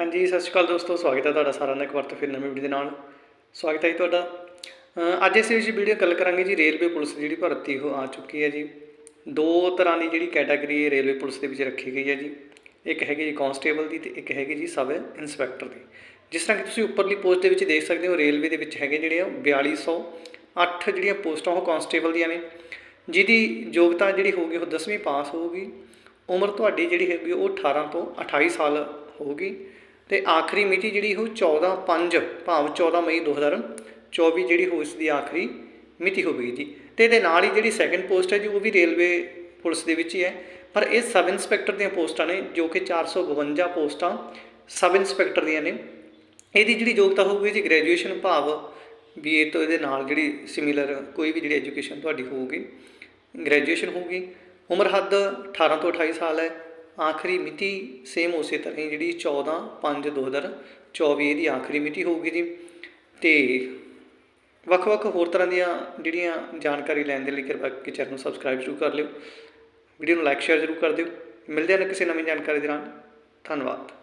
ਹਾਂਜੀ, ਸਤਿ ਸ਼੍ਰੀ ਅਕਾਲ ਦੋਸਤੋ, ਸਵਾਗਤ ਹੈ ਤੁਹਾਡਾ ਸਾਰਿਆਂ ਦਾ ਇੱਕ ਵਾਰ ਤੋਂ ਫਿਰ ਨਵੀਂ ਵੀਡੀਓ ਦੇ ਨਾਲ। ਸਵਾਗਤ ਹੈ ਜੀ ਤੁਹਾਡਾ। ਅੱਜ ਇਸ ਵਿੱਚ ਵੀਡੀਓ ਗੱਲ ਕਰਾਂਗੇ ਜੀ ਰੇਲਵੇ ਪੁਲਿਸ ਦੀ ਜਿਹੜੀ ਭਰਤੀ ਉਹ ਆ ਚੁੱਕੀ ਹੈ ਜੀ। ਦੋ ਤਰ੍ਹਾਂ ਦੀ ਜਿਹੜੀ ਕੈਟਾਗਰੀ ਰੇਲਵੇ ਪੁਲਿਸ ਦੇ ਵਿੱਚ ਰੱਖੀ ਗਈ ਹੈ ਜੀ। ਇੱਕ ਹੈਗੀ ਜੀ ਕਾਂਸਟੇਬਲ ਦੀ ਤੇ ਇੱਕ ਹੈਗੀ ਜੀ ਸਬ ਇੰਸਪੈਕਟਰ ਦੀ। ਜਿਸ ਤਰ੍ਹਾਂ ਕਿ ਤੁਸੀਂ ਉੱਪਰਲੀ ਪੋਸਟ ਦੇ ਵਿੱਚ ਦੇਖ ਸਕਦੇ ਹੋ, ਰੇਲਵੇ ਦੇ ਵਿੱਚ ਹੈਗੇ ਜਿਹੜੇ ਆ 4208 ਜਿਹੜੀਆਂ ਪੋਸਟਾਂ ਉਹ ਕਾਂਸਟੇਬਲ ਦੀਆਂ ਨੇ। ਜਿਹਦੀ ਯੋਗਤਾ ਜਿਹੜੀ ਹੋਊਗੀ ਉਹ 10ਵੀਂ ਪਾਸ ਹੋਊਗੀ। ਉਮਰ ਤੁਹਾਡੀ ਜਿਹੜੀ ਹੈਗੀ ਉਹ 18 ਤੋਂ 28 ਸਾਲ ਹੋਊਗੀ। ਤੇ ਆਖਰੀ ਮਿਤੀ ਜਿਹੜੀ ਉਹ 14 5 ਭਾਵ 14 ਮਈ 2024 ਜਿਹੜੀ ਹੋ ਇਸ ਦੀ ਆਖਰੀ ਮਿਤੀ ਹੋਵੇਗੀ ਜੀ। ਤੇ ਇਹਦੇ ਨਾਲ ਹੀ ਜਿਹੜੀ ਸੈਕੰਡ ਪੋਸਟ ਹੈ ਜੀ, ਉਹ ਵੀ ਰੇਲਵੇ ਪੁਲਿਸ ਦੇ ਵਿੱਚ ਹੀ ਹੈ। ਪਰ ਇਹ ਸਬ ਇੰਸਪੈਕਟਰ ਦੀਆਂ ਪੋਸਟਾਂ ਨੇ, ਜੋ ਕਿ 452 ਪੋਸਟਾਂ ਸਬ ਇੰਸਪੈਕਟਰ ਦੀਆਂ ਨੇ। ਇਹਦੀ ਜਿਹੜੀ ਯੋਗਤਾ ਹੋਊਗੀ ਜੀ ਗ੍ਰੈਜੂਏਸ਼ਨ ਭਾਵ ਬੀਏ ਤੋਂ ਇਹਦੇ ਨਾਲ ਜਿਹੜੀ ਸਿਮਿਲਰ ਕੋਈ ਵੀ ਜਿਹੜੀ ਐਜੂਕੇਸ਼ਨ ਤੁਹਾਡੀ ਹੋਊਗੀ ਗ੍ਰੈਜੂਏਸ਼ਨ ਹੋਊਗੀ। ਉਮਰ ਹੱਦ 18 ਤੋਂ 28 ਸਾਲ ਹੈ। ਆਖਰੀ ਮਿਤੀ ਸੇਮ ਉਸੇ ਤਰ੍ਹਾਂ ਹੀ ਜਿਹੜੀ 14 5 2024 ਇਹਦੀ ਆਖਰੀ ਮਿਤੀ ਹੋਊਗੀ ਜੀ। ਤੇ ਵੱਖ-ਵੱਖ ਹੋਰ ਤਰ੍ਹਾਂ ਦੀਆਂ ਜਿਹੜੀਆਂ ਜਾਣਕਾਰੀ ਲੈਣ ਦੇ ਲਈ ਕਿਰਪਾ ਕਰਕੇ ਚੈਨਲ ਨੂੰ ਸਬਸਕ੍ਰਾਈਬ ਜ਼ਰੂਰ ਕਰ ਲਿਓ। ਵੀਡੀਓ ਨੂੰ ਲਾਈਕ ਸ਼ੇਅਰ ਜ਼ਰੂਰ ਕਰ ਦਿਓ। ਮਿਲਦੇ ਹਾਂ ਕਿਸੇ ਨਵੀਂ ਜਾਣਕਾਰੀ ਦੇ ਨਾਲ। ਧੰਨਵਾਦ।